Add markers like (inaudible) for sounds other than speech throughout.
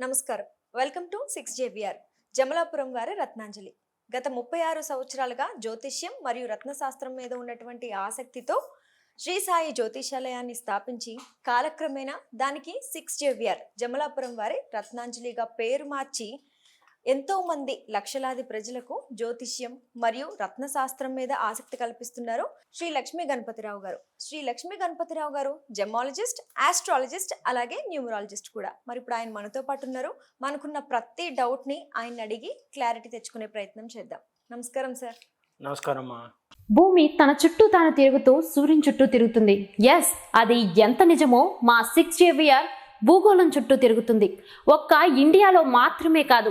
నమస్కారం. Welcome to six JVR. Jamalapuram వారి రత్నాంజలి. గత ముప్పై ఆరు సంవత్సరాలుగా జ్యోతిష్యం మరియు రత్నశాస్త్రం మీద ఉన్నటువంటి ఆసక్తితో శ్రీ సాయి జ్యోతిషాలయాన్ని స్థాపించి కాలక్రమేణా దానికి సిక్స్ జేవిఆర్ జమలాపురం వారి రత్నాంజలిగా పేరు మార్చి ఎంతో మంది లక్షలాది ప్రజలకు జ్యోతిష్యం మరియు రత్నశాస్త్రం మీద ఆసక్తి కల్పిస్తున్నారు శ్రీ లక్ష్మీ గణపతిరావు గారు. శ్రీ లక్ష్మీ గణపతిరావు గారు జెమాలజిస్ట్ ఆస్ట్రాలజిస్ట్ అలాగే న్యూమరాలజిస్ట్ కూడా. మరి ఇప్పుడు ఆయన మనతో పాటు ఉన్నారు. మనకున్న ప్రతి డౌట్ని ఆయన అడిగి క్లారిటీ తెచ్చుకునే ప్రయత్నం చేద్దాం. నమస్కారం సార్ నమస్కారం అమ్మా. భూమి తన చుట్టూ తాను తిరుగుతూ సూర్యుని చుట్టూ తిరుగుతుంది. ఎస్ అది ఎంత నిజమో మా సిక్స్ జేవియర్ భూగోళం చుట్టూ తిరుగుతుంది. ఒక్క ఇండియాలో మాత్రమే కాదు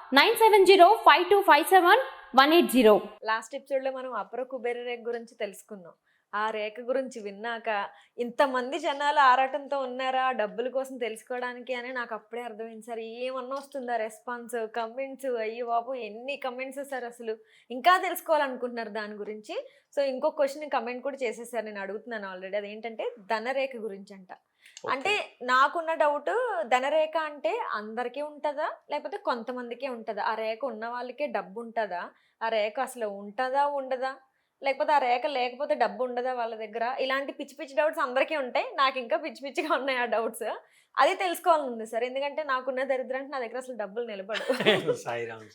nine seven zero five two five seven one eight zero. Last ఎపిసోడ్లో మనం అపర కుబేర రేఖ గురించి తెలుసుకున్నాం. ఆ రేఖ గురించి విన్నాక ఇంతమంది జనాలు ఆరాటంతో ఉన్నారా డబ్బుల కోసం తెలుసుకోవడానికి అని నాకు అప్పుడే అర్థమైంది సార్. ఏమన్నా వస్తుందా రెస్పాన్స్ కమెంట్స్? అయ్యో బాబు ఎన్ని కమెంట్స్ సార్ అసలు? ఇంకా తెలుసుకోవాలనుకుంటున్నారు దాని గురించి. సో ఇంకో క్వశ్చన్ కమెంట్ కూడా చేసేసారు. నేను అడుగుతున్నాను ఆల్రెడీ. అదేంటంటే ధనరేఖ గురించి అంట. అంటే నాకున్న డౌట్ ధనరేఖ అంటే అందరికీ ఉంటుందా? లేకపోతే కొంతమందికే ఉంటుందా? ఆ రేఖ ఉన్న వాళ్ళకే డబ్బు ఉంటుందా ఆ రేఖ అసలు ఉంటుందా? ఉండదా? లేకపోతే ఆ రేఖ లేకపోతే డబ్బు ఉండదా వాళ్ళ దగ్గర? ఇలాంటి పిచ్చి పిచ్చి డౌట్స్ అందరికీ ఉంటాయి. నాకు ఇంకా పిచ్చి పిచ్చిగా ఉన్నాయి ఆ డౌట్స్. అది తెలుసుకోవాలని ఉంది సార్. ఎందుకంటే నాకున్న దరిద్రానికి నా దగ్గర అసలు డబ్బులు (laughs) సాయిరామ్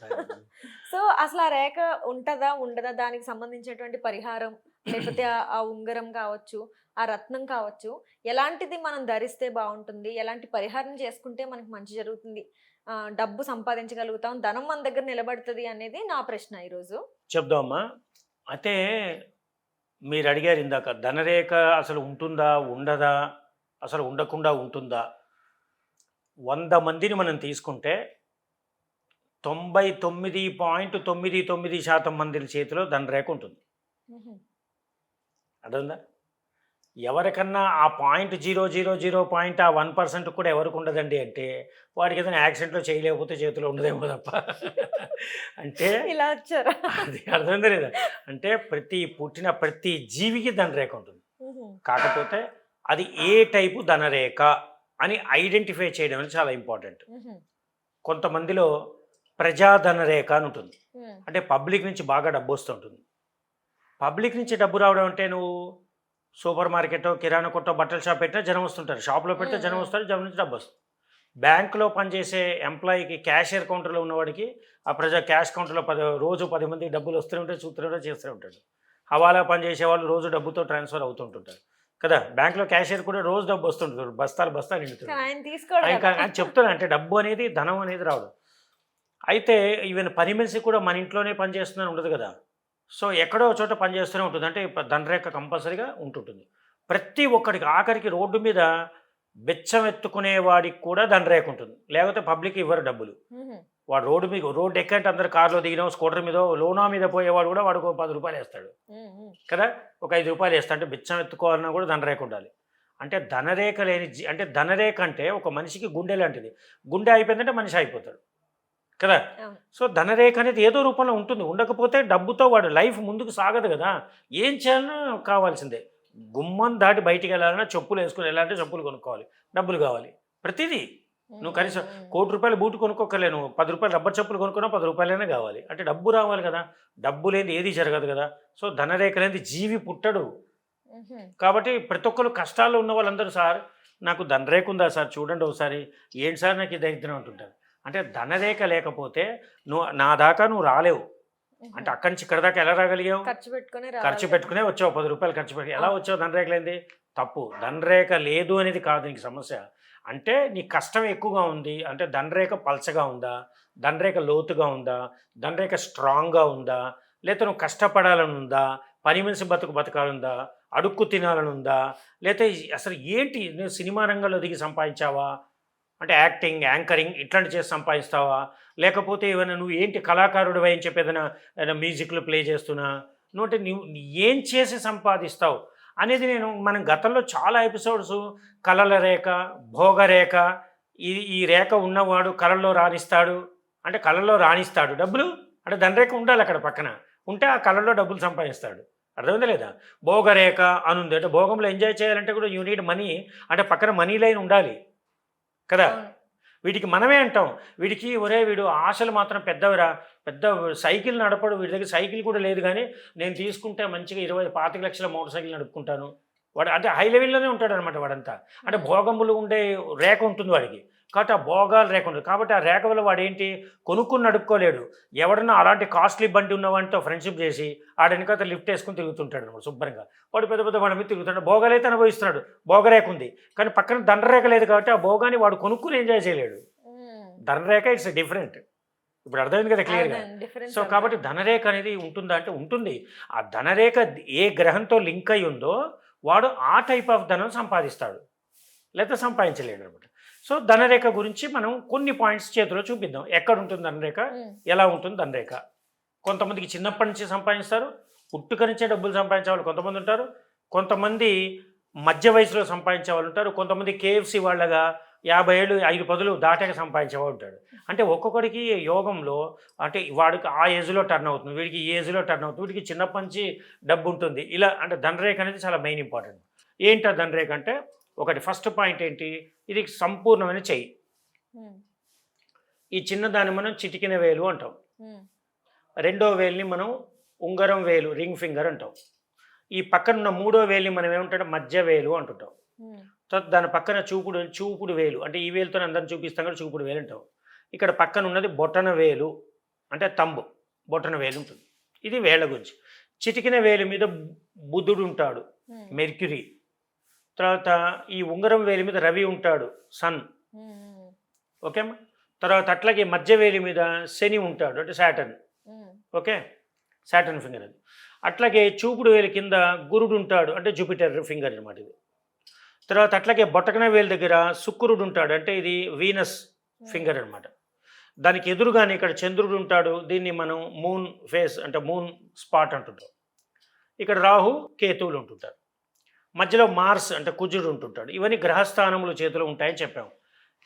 సో అసలు ఆ రేఖ ఉంటుందా? ఉండదా? దానికి సంబంధించినటువంటి పరిహారం లేకపోతే ఆ- ఉంగరం కావచ్చు ఆ రత్నం కావచ్చు ఎలాంటిది మనం ధరిస్తే బాగుంటుంది ఎలాంటి పరిహారం చేసుకుంటే మనకి మంచి జరుగుతుంది ఆ, డబ్బు సంపాదించగలుగుతాం ధనం మన దగ్గర నిలబడుతుంది అనేది నా ప్రశ్న ఈరోజు. చెప్దామా అయితే మీరు అడిగారు ఇందాక ధనరేఖ అసలు ఉంటుందా ఉండదా అసలు ఉండకుండా ఉంటుందా? వంద మందిని మనం తీసుకుంటే తొంభై తొమ్మిది పాయింట్ తొమ్మిది తొమ్మిది శాతం మంది చేతిలో ధనరేఖ ఉంటుంది. అర్థందా ఎవరికన్నా ఆ point zero zero zero point ఆ వన్ పర్సెంట్ కూడా ఎవరికి ఉండదండి అంటే వాడికి ఏదైనా యాక్సిడెంట్లో చేయలేకపోతే చేతిలో ఉండదేమో తప్ప. అంటే ఇలా వచ్చారా. అది అర్థమైందా లేదా అంటే ప్రతి పుట్టిన ప్రతి జీవికి ధనరేఖ ఉంటుంది. కాకపోతే అది ఏ టైపు ధనరేఖ అని ఐడెంటిఫై చేయడం అనేది చాలా ఇంపార్టెంట్. కొంతమందిలో ప్రజాధన రేఖ అని ఉంటుంది. అంటే పబ్లిక్ నుంచి బాగా డబ్బు వస్తుంటుంది. పబ్లిక్ నుంచి డబ్బు రావడం అంటే నువ్వు సూపర్ మార్కెట్ కిరాణా కొట్టో బట్టల షాప్ పెట్టినా జనం వస్తుంటారు. షాప్లో పెడితే జనం. వస్తారు జనం నుంచి డబ్బు వస్తుంది. బ్యాంకులో పనిచేసే ఎంప్లాయీకి క్యాషియర్ కౌంటర్లో ఉన్నవాడికి ఆ ప్రజా క్యాష్ కౌంటర్లో పది రోజు పది మంది డబ్బులు వస్తూనే ఉంటాయి చూస్తూనే ఉంటాయి చేస్తూనే ఉంటాడు. హవాలా పనిచేసే వాళ్ళు రోజు డబ్బుతో ట్రాన్స్ఫర్ అవుతుంటుంటారు కదా? బ్యాంకులో క్యాషియర్ కూడా రోజు డబ్బు వస్తుంటుంది. బస్తాలు బస్తాలు నిండుతుంది కానీ ఆయన తీసుకోవడం ఆయన కా- ఆయన చెప్తాను అంటే డబ్బు అనేది ధనం అనేది రావడం. అయితే ఈవెన్ పని మనిషి కూడా మన ఇంట్లోనే పని చేస్తుందని ఉండదు కదా? సో ఎక్కడో చోట పని చేస్తూనే ఉంటుంది. అంటే ధనరేఖ కంపల్సరీగా ఉంటుంటుంది. ప్రతి ఒక్కడికి ఆఖరికి రోడ్డు మీద బెచ్చం ఎత్తుకునే వాడికి కూడా ధనరేఖ ఉంటుంది. లేకపోతే పబ్లిక్ ఇవ్వరు డబ్బులు. వాడు రోడ్డు మీద రోడ్డు ఎక్కంటే అందరు కారులో దిగిన స్కూటర్ మీద లోనా మీద పోయేవాడు కూడా వాడికి ఒక పది రూపాయలు వేస్తాడు. కదా? ఒక ఐదు రూపాయలు వేస్తా అంటే బిచ్చం ఎత్తుకోవాలన్నా కూడా ధనరేఖ ఉండాలి. అంటే ధనరేఖ లేని అంటే ధనరేఖ అంటే ఒక మనిషికి గుండె లాంటిది. గుండె అయిపోయిందంటే మనిషి అయిపోతాడు. కదా. సో ధనరేఖ అనేది ఏదో రూపంలో ఉంటుంది. ఉండకపోతే డబ్బుతో వాడు లైఫ్ ముందుకు సాగదు కదా? ఏం చేయాలన్నా కావాల్సిందే. గుమ్మం దాటి బయటికి వెళ్ళాలన్నా చెప్పులు వేసుకుని వెళ్ళాలంటే చెప్పులు కొనుక్కోవాలి. డబ్బులు కావాలి. ప్రతిదీ. నువ్వు కనీసం కోటి రూపాయలు బూట్ కొనుక్కోకలే నువ్వు పది రూపాయలు రబ్బర్ చెప్పులు కొనుక్కున్నా పది రూపాయలైనా కావాలి. అంటే డబ్బు రావాలి కదా? డబ్బు లేని ఏది జరగదు కదా? సో ధనరేఖ లేని జీవి పుట్టడు. కాబట్టి ప్రతి ఒక్కరు కష్టాల్లో ఉన్న వాళ్ళందరూ సార్ నాకు ధనరేఖ ఉందా సార్? చూడండి ఒకసారి. ఏంటి సార్ నాకు ఈ దరిద్రం అంటుంటారు. అంటే ధనరేఖ లేకపోతే నువ్వు నా దాకా నువ్వు రాలేవు. అంటే అక్కడి నుంచి ఇక్కడ దాకా ఎలా రాగలిగావు? ఖర్చు పెట్టుకుని ఖర్చు పెట్టుకునే వచ్చావు పది రూపాయలు ఖర్చు పెట్టి ఎలా వచ్చావు ధనరేఖ లేనిది? తప్పు. ధనరేఖ లేదు అనేది కాదు నీకు సమస్య. అంటే నీ కష్టం ఎక్కువగా ఉంది. అంటే ధనరేఖ పల్చగా ఉందా? ధనరేఖ లోతుగా ఉందా? ధనరేఖ స్ట్రాంగ్గా ఉందా? లేకపోతే నువ్వు కష్టపడాలని ఉందా? పని మనిషి బతుకు బతకాలందా? అడుక్కు తినాలని ఉందా? లేకపోతే అసలు ఏంటి? నువ్వు సినిమా రంగంలో దిగి సంపాదించావా? అంటే యాక్టింగ్ యాంకరింగ్ ఇట్లాంటి చేసి సంపాదిస్తావా? లేకపోతే ఏమైనా నువ్వు ఏంటి కళాకారుడు అని చెప్పి ఏదైనా మ్యూజిక్లు ప్లే చేస్తున్నా? నువ్వు అంటే నువ్వు ఏం చేసి సంపాదిస్తావు? అనేది నేను మనం గతంలో చాలా ఎపిసోడ్స్ కళల రేఖ భోగరేఖ ఈ ఈ రేఖ ఉన్నవాడు కళల్లో రాణిస్తాడు. అంటే కళల్లో రాణిస్తాడు. డబ్బులు అంటే దాని రేఖ ఉండాలి అక్కడ పక్కన. ఉంటే ఆ కళల్లో డబ్బులు సంపాదిస్తాడు. అర్థమైందా లేదా? భోగరేఖ అని ఉంది అంటే భోగంలో ఎంజాయ్ చేయాలంటే కూడా యూ నీడ్ మనీ అంటే పక్కన మనీ లైన్ ఉండాలి. కదా. వీడికి మనమే అంటాం. వీడికి ఒరే వీడు ఆశలు మాత్రం పెద్దవిరా. పెద్ద సైకిల్ నడపడు. వీడి దగ్గర సైకిల్ కూడా లేదు కానీ నేను తీసుకుంటే మంచిగా ఇరవై పాతిక లక్షల మోటార్ సైకిల్ నడుపుకుంటాను. వాడు అంటే హై లెవెల్లోనే ఉంటాడు అనమాట వాడంతా. అంటే భోగములు ఉండే రేఖ ఉంటుంది వాడికి. కాబట్టి ఆ భోగాలు రేఖ ఉంటుంది కాబట్టి ఆ రేఖ వల్ల వాడు ఏంటి కొనుక్కుని నడుపుకోలేడు. ఎవడన్నా అలాంటి కాస్ట్లీ బండి ఉన్నవాడితో ఫ్రెండ్షిప్ చేసి ఆడ వెనకాల లిఫ్ట్ వేసుకుని తిరుగుతుంటాడు అనమాట శుభ్రంగా. వాడు పెద్ద పెద్ద వాడి మీద తిరుగుతాడు భోగాలైతే అనుభవిస్తున్నాడు. భోగరేఖ ఉంది కానీ పక్కన దండరేఖ లేదు కాబట్టి ఆ భోగాన్ని వాడు కొనుక్కుని ఎంజాయ్ చేయలేడు. Dhanarekha it's different. ఇప్పుడు అర్థమైంది కదా క్లియర్గా? సో. కాబట్టి ధనరేఖ అనేది ఉంటుందా అంటే ఉంటుంది. ఆ ధనరేఖ ఏ గ్రహంతో లింక్ అయి ఉందో వాడు ఆ టైప్ ఆఫ్ ధనం సంపాదిస్తాడు. లేదా సంపాదించలేడు అనమాట. సో ధనరేఖ గురించి మనం కొన్ని పాయింట్స్ చేతిలో చూపిద్దాం. ఎక్కడ ఉంటుంది ధనరేఖ. ఎలా ఉంటుంది ధనరేఖ? కొంతమందికి చిన్నప్పటి నుంచి సంపాదిస్తారు పుట్టుక నుంచే డబ్బులు సంపాదించే వాళ్ళు కొంతమంది ఉంటారు కొంతమంది మధ్య వయసులో సంపాదించే వాళ్ళు ఉంటారు కొంతమంది కేఎఫ్సి వాళ్ళగా యాభై ఏళ్ళు ఐదు పదులు దాటాక సంపాదించేవాడు ఉంటాడు అంటే ఒక్కొక్కడికి యోగంలో అంటే వాడికి ఆ ఏజ్లో టర్న్ అవుతుంది వీడికి ఈ ఏజ్లో టర్న్ అవుతుంది వీడికి చిన్నప్పటి నుంచి డబ్బు ఉంటుంది. ఇలా అంటే ధనరేఖ అనేది చాలా మెయిన్ ఇంపార్టెంట్. ఏంటి ధనరేఖ అంటే ఒకటి ఫస్ట్ పాయింట్ ఏంటి? ఇది సంపూర్ణమైన చెయ్యి. ఈ చిన్నదాన్ని మనం చిటికిన వేలు అంటాం. రెండో వేలుని మనం ఉంగరం వేలు రింగ్ ఫింగర్ అంటాం. ఈ పక్కన ఉన్న మూడో వేలుని మనం ఏమంటాం? మధ్య వేలు అంటుంటాం. తర్వాత దాని పక్కన చూపుడు చూపుడు వేలు. అంటే ఈ వేలుతో అందరం చూపిస్తాం కూడా చూపుడు వేలు అంటాం. ఇక్కడ పక్కన ఉన్నది బొటన వేలు అంటే తంబు బొటన వేలు ఉంటుంది. ఇది వేళ్ళ గురించి. చిటికిన వేలు మీద బుధుడు ఉంటాడు. మెర్క్యూరీ. తర్వాత ఈ ఉంగరం వేలు మీద రవి ఉంటాడు సన్. ఓకేమ్మా తర్వాత అట్లాగే మధ్య వేలి మీద శని ఉంటాడు అంటే Saturn. Um. Okay? Saturn finger అది. అట్లాగే చూపుడు వేలు కింద గురుడు ఉంటాడు అంటే జూపిటర్ ఫింగర్ అనమాట ఇది. తర్వాత అట్లాగే బొటకన వేలు దగ్గర శుక్రుడు ఉంటాడు అంటే ఇది వీనస్ ఫింగర్ అనమాట దానికి ఎదురుగానే ఇక్కడ చంద్రుడు ఉంటాడు దీన్ని మనం మూన్ ఫేస్ అంటే మూన్ స్పాట్ అంటుంటాం. ఇక్కడ రాహు కేతువులు ఉంటుంటారు. మధ్యలో మార్స్ అంటే కుజుడు ఉంటుంటాడు. ఇవన్నీ గ్రహస్థానములు చేతిలో ఉంటాయని చెప్పాం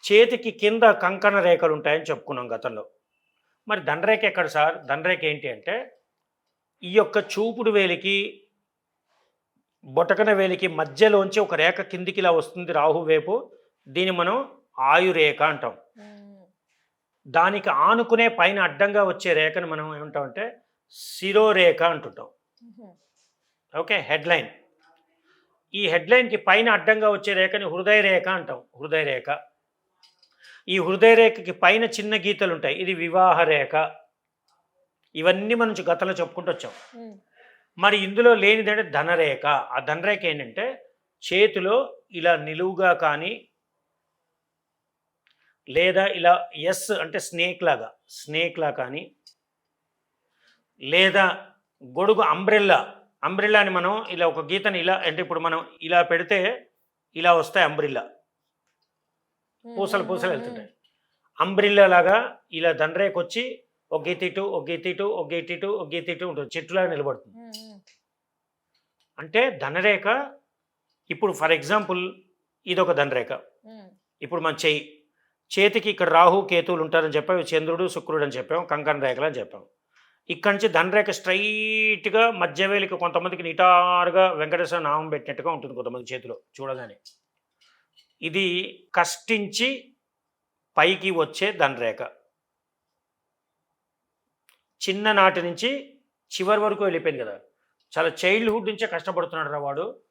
చేతికి కింద కంకణ రేఖలు ఉంటాయని చెప్పుకున్నాం గతంలో. మరి దండరేఖ ఎక్కడ సార్? దండరేఖ ఏంటి అంటే ఈ యొక్క చూపుడు వేలికి బొటకన వేలికి మధ్యలోంచి ఒక రేఖ కిందికి ఇలా వస్తుంది రాహు వైపు. దీన్ని మనం ఆయురేఖ అంటాం. దానికి ఆనుకునే పైన అడ్డంగా వచ్చే రేఖను మనం ఏమంటామంటే శిరోరేఖ అంటుంటాం. Okay headline. ఈ హెడ్లైన్కి పైన అడ్డంగా వచ్చే రేఖని హృదయ రేఖ అంటాం హృదయ రేఖ. ఈ హృదయ రేఖకి పైన చిన్న గీతలు ఉంటాయి ఇది వివాహ రేఖ. ఇవన్నీ మనం గతంలో చెప్పుకుంటూ వచ్చాం. మరి ఇందులో లేనిదంటే ధనరేఖ ఆ ధనరేఖ ఏంటంటే చేతిలో ఇలా నిలువుగా కానీ లేదా ఇలా ఎస్ అంటే స్నేక్ లాగా స్నేక్ లా కానీ లేదా గొడుగు అంబ్రెల్లా అంబ్రెల్లాని మనం ఇలా ఒక గీతని ఇలా అంటే ఇప్పుడు మనం ఇలా పెడితే ఇలా వస్తాయి అంబ్రిల్లా. పూసలు పూసలు వెళ్తుంటాయి. అంబ్రిల్లా లాగా ఇలా దండరేకి వచ్చి ఒక గీత ఇటు ఒక గీత ఇటు ఒక గీత ఇటు ఒక గీత ఇటు ఉంటుంది. చెట్టులాగా నిలబడుతుంది. అంటే ధనరేఖ ఇప్పుడు ఫర్ ఎగ్జాంపుల్ ఇది ఒక ధనరేఖ. ఇప్పుడు మన చేయి. చేతికి ఇక్కడ రాహు కేతువులు ఉంటారని చెప్పాం చంద్రుడు శుక్రుడు అని చెప్పాం కంకణ రేఖలు అని చెప్పాం. ఇక్కడి నుంచి ధనరేఖ స్ట్రైట్గా మధ్యవేలికి కొంతమందికి నిటారుగా వెంకటేశ్వర నామం పెట్టినట్టుగా ఉంటుంది కొంతమంది చేతిలో చూడగానే. ఇది కష్టించి పైకి వచ్చే ధనరేఖ. చిన్ననాటి నుంచి చివరి వరకు వెళ్ళిపోయింది కదా. చాలా చైల్డ్హుడ్ నుంచే కష్టపడుతున్నాడు రా వాడు.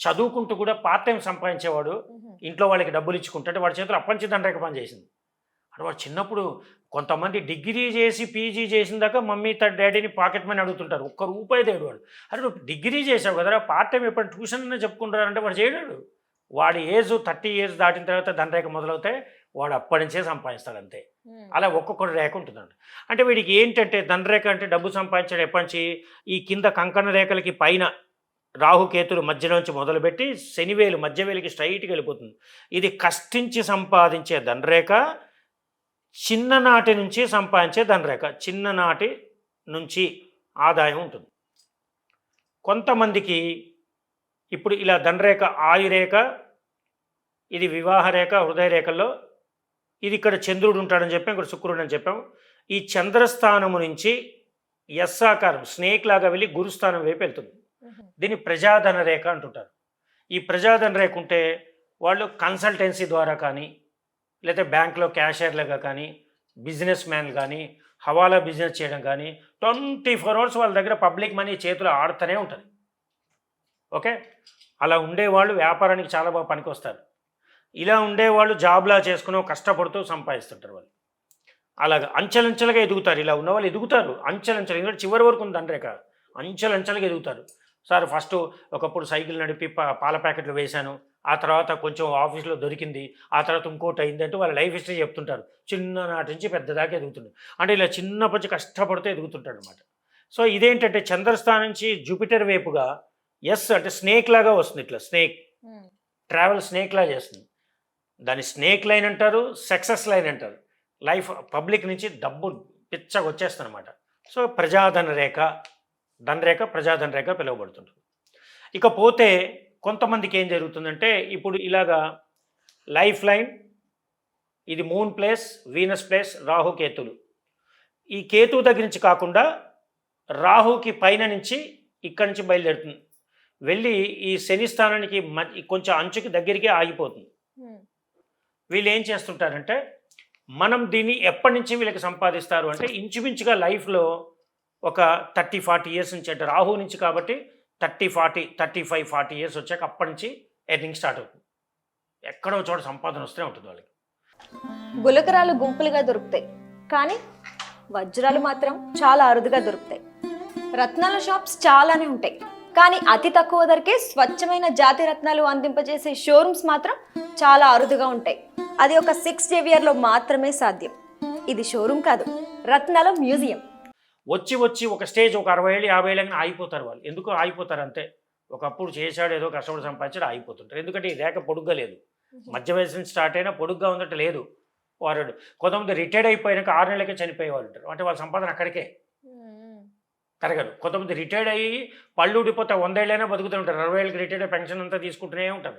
చదువుకుంటూ కూడా పార్ట్ టైం సంపాదించేవాడు. ఇంట్లో వాళ్ళకి డబ్బులు ఇచ్చుకుంటే వాడి చేతిలో అప్పంచి దండరేఖ పని చేసింది అంటే వాడు చిన్నప్పుడు కొంతమంది డిగ్రీ చేసి పీజీ చేసిన దాకా మమ్మీ తన డాడీని పాకెట్ మనీ అడుగుతుంటారు. ఒక్క రూపాయి తేడు వాడు. అరే నువ్వు డిగ్రీ చేసావు కదరా పార్ట్ టైం ఎప్పుడు ట్యూషన్ అనే చెప్పుకుంటారంటే వాడు చేయడాడు వాడి ఏజ్ థర్టీ ఇయర్స్ దాటిన తర్వాత దండరేఖ మొదలవుతే వాడు అప్పటి నుంచే సంపాదిస్తాడు అంతే. అలా ఒక్కొక్కటి రేఖ ఉంటుందండి అంటే వీడికి ఏంటంటే దండరేఖ అంటే డబ్బు సంపాదించడం ఎప్పటి నుంచి? ఈ కింద కంకణ రేఖలకి పైన రాహుకేతులు మధ్యలోంచి మొదలుపెట్టి శనివేలు మధ్యవేలికి స్ట్రైట్గా వెళ్ళిపోతుంది. ఇది కష్టించి సంపాదించే ధనరేఖ చిన్ననాటి నుంచి సంపాదించే ధనరేఖ చిన్ననాటి నుంచి ఆదాయం ఉంటుంది. కొంతమందికి ఇప్పుడు ఇలా ధనరేఖ ఆయురేఖ ఇది వివాహ రేఖ హృదయ రేఖల్లో ఇది ఇక్కడ చంద్రుడు ఉంటాడని చెప్పాం ఇక్కడ శుక్రుడు అని చెప్పాం. ఈ చంద్రస్థానము నుంచి ఎస్ ఆకారం స్నేక్ లాగా వెళ్ళి గురుస్థానం వైపు వెళ్తుంది. దీన్ని ప్రజాధన రేఖ అంటుంటారు. ఈ ప్రజాధన రేఖ ఉంటే వాళ్ళు కన్సల్టెన్సీ ద్వారా కానీ లేకపోతే బ్యాంక్లో క్యాషియర్లుగా కానీ బిజినెస్ మ్యాన్ కానీ హవాలా బిజినెస్ చేయడం కానీ ట్వంటీ ఫోర్ అవర్స్ వాళ్ళ దగ్గర పబ్లిక్ మనీ చేతిలో ఆడుతూనే ఉంటుంది. ఓకే? అలా ఉండేవాళ్ళు వ్యాపారానికి చాలా బాగా పనికొస్తారు. ఇలా ఉండేవాళ్ళు జాబ్లా చేసుకుని కష్టపడుతూ సంపాదిస్తుంటారు వాళ్ళు. అలాగ అంచెలంచెలుగా ఎదుగుతారు. ఇలా ఉన్న వాళ్ళు ఎదుగుతారు. అంచెలంచెలు ఎందుకంటే చివరి వరకు ఉంది అండ్రేక అంచెలంచెలుగా ఎదుగుతారు. సార్ ఫస్ట్ ఒకప్పుడు సైకిల్ నడిపి పాల ప్యాకెట్లు వేశాను. ఆ తర్వాత కొంచెం ఆఫీస్లో దొరికింది ఆ తర్వాత ఇంకోటి అయిందంటే వాళ్ళ లైఫ్ హిస్టరీ చెప్తుంటారు. చిన్ననాటి నుంచి పెద్దదాకా ఎదుగుతుంది. అంటే ఇలా చిన్నప్పటి నుంచి కష్టపడుతూ ఎదుగుతుంటాడు అనమాట సో ఇదేంటంటే చంద్రస్థానం నుంచి జూపిటర్ వైపుగా ఎస్ అంటే స్నేక్ లాగా వస్తుంది ఇట్లా స్నేక్. ట్రావెల్ స్నేక్ లా చేస్తుంది. దాన్ని స్నేక్ లైన్ అంటారు సక్సెస్ లైన్ అంటారు. లైఫ్ పబ్లిక్ నుంచి డబ్బు పిచ్చగా వచ్చేస్తుంది అనమాట సో ప్రజాధన రేఖ ధనరేఖ ప్రజాధన రేఖ పిలువబడుతుంటుంది ఇకపోతే కొంతమందికి ఏం జరుగుతుందంటే ఇప్పుడు ఇలాగా లైఫ్ లైన్ ఇది moon place Venus place Rahu కేతులు. ఈ కేతువు దగ్గర నుంచి కాకుండా రాహుకి పైన నుంచి ఇక్కడి నుంచి బయలుదేరుతుంది. వెళ్ళి ఈ శని స్థానానికి కొంచెం అంచుకి దగ్గరికి ఆగిపోతుంది. వీళ్ళు ఏం చేస్తుంటారంటే మనం దీన్ని ఎప్పటి నుంచి వీళ్ళకి సంపాదిస్తారు అంటే ఇంచుమించుగా లైఫ్లో ఒక థర్టీ ఫార్టీ ఇయర్స్ నుంచి అంటే రాహు నుంచి కాబట్టి thirty forty thirty five forty years వచ్చాక అప్పటి నుంచి ఎర్నింగ్ స్టార్ట్ అవుతుంది. ఎక్కడో చోట సంపాదన వస్తూనే ఉంటుంది వాళ్ళకి. గులకరాలు గుంపులుగా దొరుకుతాయి. కానీ వజ్రాలు మాత్రం చాలా అరుదుగా దొరుకుతాయి. రత్నాల షాప్స్ చాలానే ఉంటాయి. కానీ అతి తక్కువ ధరకే స్వచ్ఛమైన జాతి రత్నాలు అందింపజేసే షోరూమ్స్ మాత్రం చాలా అరుదుగా ఉంటాయి. అది ఒక సిక్స్ జేవియర్లో మాత్రమే సాధ్యం. ఇది షోరూమ్ కాదు రత్నాల మ్యూజియం. వచ్చి వచ్చి ఒక స్టేజ్ ఒక అరవై ఏళ్ళు యాభై ఏళ్ళకి ఆగిపోతారు వాళ్ళు. ఎందుకు ఆగిపోతారు అంతే. ఒకప్పుడు చేశాడు ఏదో కష్టపడి సంపాదించాడు ఆగిపోతుంటారు. ఎందుకంటే ఈ రేఖ పొడుగ్గా లేదు. మధ్య వయసు నుంచి స్టార్ట్ అయినా పొడుగ్గా ఉందంటే లేదు. వారు కొంతమంది రిటైర్డ్ అయిపోయాక ఆరు నెలలకే చనిపోయే వాళ్ళు ఉంటారు. అంటే వాళ్ళ సంపాదన అక్కడికే. పెరగదు. కొంతమంది రిటైర్డ్ అయ్యి పళ్ళు ఊడిపోతే వందేళ్ళైనా బతుకుతూ ఉంటారు. అరవై ఏళ్ళకి రిటైర్డ్ పెన్షన్ అంతా తీసుకుంటూనే ఉంటారు.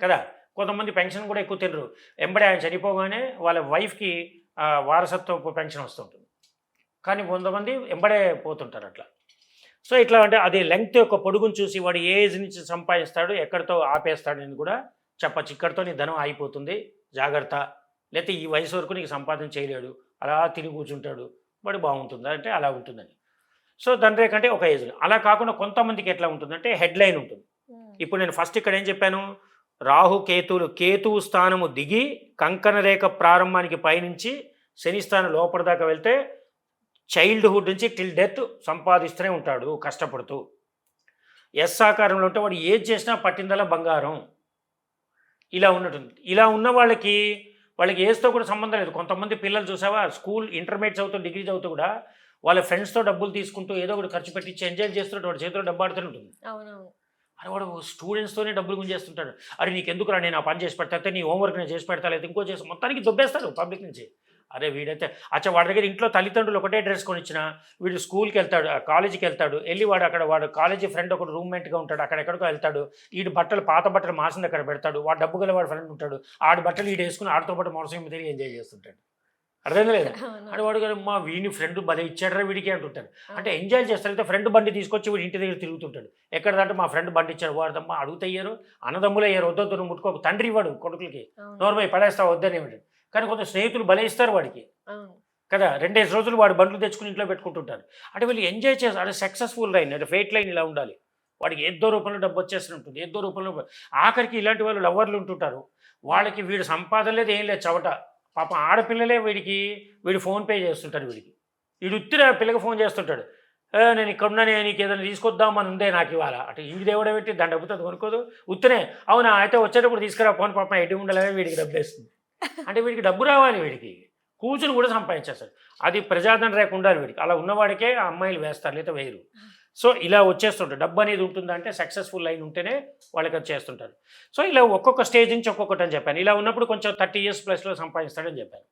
కదా? కొంతమంది పెన్షన్ కూడా ఎక్కువ తినరు. ఎంబడే ఆయన చనిపోగానే వాళ్ళ వైఫ్కి వారసత్వపు పెన్షన్ వస్తుంటుంది. కానీ కొంతమంది ఎంబడే పోతుంటారు అట్లా. సో ఇట్లా అంటే అది లెంగ్త్ యొక్క పొడుగును చూసి వాడు ఏ ఏజ్ నుంచి సంపాదిస్తాడు ఎక్కడితో ఆపేస్తాడు అని కూడా చెప్పచ్చు. ఇక్కడితో నీ ధనం ఆగిపోతుంది. జాగ్రత్త. లేకపోతే ఈ వయసు వరకు నీకు సంపాదన చేయలేడు. అలా తిరిగి కూర్చుంటాడు. వాడు బాగుంటుంది. అంటే అలా ఉంటుందని. సో దాని రేఖ అంటే ఒక ఏజ్. అలా కాకుండా కొంతమందికి ఎట్లా ఉంటుందంటే హెడ్ లైన్ ఉంటుంది. ఇప్పుడు నేను ఫస్ట్ ఇక్కడ ఏం చెప్పాను? రాహు కేతువులు కేతువు స్థానము దిగి కంకణ రేఖ ప్రారంభానికి పైనుంచి శని స్థానం లోపల దాకా వెళ్తే చైల్డ్హుడ్ నుంచి టిల్ డెత్ సంపాదిస్తూనే ఉంటాడు కష్టపడుతూ. ఎస్ ఆకారంలో ఉంటే వాడు ఏది చేసినా పట్టిందలా బంగారం. ఇలా ఉన్నట్టుంది. ఇలా ఉన్న వాళ్ళకి వాళ్ళకి ఏజ్తో కూడా సంబంధం లేదు. కొంతమంది పిల్లలు చూసావా? స్కూల్ ఇంటర్మీడియట్ చదువుతూ డిగ్రీ చదువుతూ కూడా వాళ్ళ ఫ్రెండ్స్తో డబ్బులు తీసుకుంటూ ఏదో ఒకటి ఖర్చు పెట్టించి ఎంజాయ్ చేస్తుంటే వాడి చేతిలో డబ్బు ఆడుతూనే ఉంటుంది. అని వాడు స్టూడెంట్స్తోనే డబ్బులు గుంజేస్తుంటాడు. అరే నీకు ఎందుకు నీ నా పని చేసి పెడతా నీ హోంవర్క్ నేను చేసి పెడతా లేదా ఇంకో చేసి మొత్తానికి దొబ్బేస్తాడు పబ్లిక్ నుంచి. అరే వీడైతే అచ్చా వాడి దగ్గర ఇంట్లో తల్లిదండ్రులు ఒకటే డ్రెస్ కొనిచ్చిన. వీడు స్కూల్కి వెళ్తాడు కాలేజీకి వెళ్తాడు. వెళ్ళి వాడు అక్కడ వాడు కాలేజీ ఫ్రెండ్ ఒకడు రూమ్మేట్గా ఉంటాడు. అక్కడ ఎక్కడికో వెళ్తాడు. వీడి బట్టలు పాత బట్టలు మాసింది అక్కడ పెడతాడు. వాడు డబ్బు గల వాడు ఫ్రెండ్ ఉంటాడు. ఆడి బట్టలు వీడు వేసుకుని ఆడితో పాటు మోసం తిరిగి ఎంజాయ్ చేస్తుంటాడు. అర్థం లేదు? అంటే వాడు గారు మా వీని ఫ్రెండ్ భలే ఇచ్చాడరా వీడికి అంటుంటాడు. అంటే ఎంజాయ్ చేస్తారు. అయితే ఫ్రెండ్ బండి తీసుకొచ్చి వీడి ఇంటి దగ్గర తిరుగుతుంటాడు. ఎక్కడంటే మా ఫ్రెండ్ బండి ఇచ్చాడు. వాడదమ్మా అడుగుతయ్యారు అన్నదమ్ములు అయ్యారు. వద్దొద్దు ముట్టుకోక. తండ్రి ఇవ్వడు కొడుకులకి. నోర్మై పడేస్తా వద్దనేవాడు కానీ కొంత స్నేహితులు బలే ఇస్తారు వాడికి. కదా రెండేసి రోజులు వాడు బండ్లు తెచ్చుకుని ఇంట్లో పెట్టుకుంటుంటారు అంటే వీళ్ళు ఎంజాయ్ చేస్తారు అంటే సక్సెస్ఫుల్ లైన్ అంటే ఫేట్ లైన్ ఇలా ఉండాలి. వాడికి ఏదో రూపంలో డబ్బు వచ్చేస్తూనే ఉంటుంది ఏదో రూపంలో ఆఖరికి ఇలాంటి వాళ్ళు లవర్లు ఉంటుంటారు. వాళ్ళకి వీడు సంపాదన లేదు ఏం లేదు చవట. పాపం ఆడపిల్లలే వీడికి వీడు ఫోన్ పే చేస్తుంటారు వీడికి. వీడు ఉత్తిర పిల్లకి ఫోన్ చేస్తుంటాడు. "ఏ, నేను ఇక్కడ ఉన్నా నేను నీకు ఏదైనా తీసుకొద్దామని ఉందే నాకు ఇవాళ. అంటే ఈ దేవుడే పెట్టి దాని డబ్బుతో కొనుక్కోదు. ఉత్తనే అవునా? అయితే వచ్చేటప్పుడు తీసుకురా ఫోన్ పాపం ఎటు ఉండలేవే వీడికి డబ్బు వేస్తుంది. అంటే వీడికి డబ్బు రావాలి వీడికి. కూర్చుని కూడా సంపాదించేస్తాడు. అది ప్రజాదరణ రేఖ ఉండాలి వీడికి. అలా ఉన్నవాడికే ఆ అమ్మాయిలు వేస్తారు లేదా వేయరు. సో ఇలా వచ్చేస్తుంటారు డబ్బు అనేది ఉంటుందంటే సక్సెస్ఫుల్ లైన్ ఉంటేనే వాళ్ళకి అది చేస్తుంటారు సో ఇలా ఒక్కొక్క స్టేజ్ నుంచి ఒక్కొక్కటి అని చెప్పాను. ఇలా ఉన్నప్పుడు కొంచెం థర్టీ ఇయర్స్ ప్లస్లో సంపాదిస్తాడని చెప్పాను.